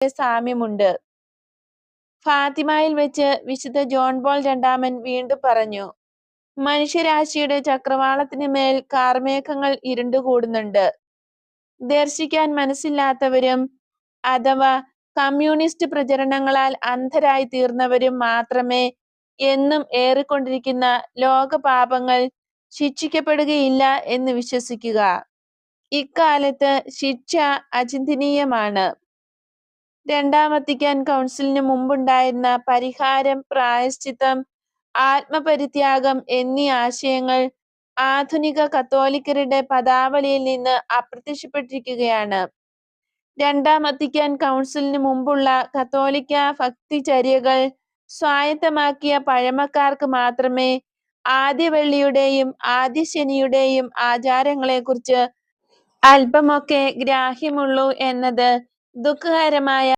സാമ്യമുണ്ട്. ഫാത്തിമയിൽ വെച്ച് വിശുദ്ധ ജോൺ ബോൾ രണ്ടാമൻ വീണ്ടും പറഞ്ഞു, മനുഷ്യരാശിയുടെ ചക്രവാളത്തിന് മേൽ കാർമേഘങ്ങൾ ഇരുണ്ടുകൂടുന്നുണ്ട്. ദർശിക്കാൻ മനസ്സില്ലാത്തവരും അഥവാ കമ്മ്യൂണിസ്റ്റ് പ്രചരണങ്ങളാൽ അന്ധരായി തീർന്നവരും മാത്രമേ എന്നും ഏറിക്കൊണ്ടിരിക്കുന്ന ലോകപാപങ്ങൾ ശിക്ഷിക്കപ്പെടുകയില്ല എന്ന് വിശ്വസിക്കുക. ഇക്കാലത്ത് ശിക്ഷ അചിന്തനീയമാണ്. രണ്ടാം വത്തിക്കാൻ കൗൺസിലിന് മുമ്പുണ്ടായിരുന്ന പരിഹാരം, പ്രായശ്ചിത്തം, ആത്മപരിത്യാഗം എന്നീ ആശയങ്ങൾ ആധുനിക കത്തോലിക്കരുടെ പദാവലിയിൽ നിന്ന് അപ്രത്യക്ഷപ്പെട്ടിരിക്കുകയാണ്. രണ്ടാം വത്തിക്കാൻ കൗൺസിലിന് മുമ്പുള്ള കത്തോലിക്ക ഭക്തിചര്യകൾ സ്വായത്തമാക്കിയ പഴമക്കാർക്ക് മാത്രമേ ആദ്യവള്ളിയുടെയും ആദ്യ ശനിയുടെയും ആചാരങ്ങളെക്കുറിച്ച് അല്പമൊക്കെ ഗ്രാഹ്യമുള്ളൂ എന്നത് ദുഃഖകരമായ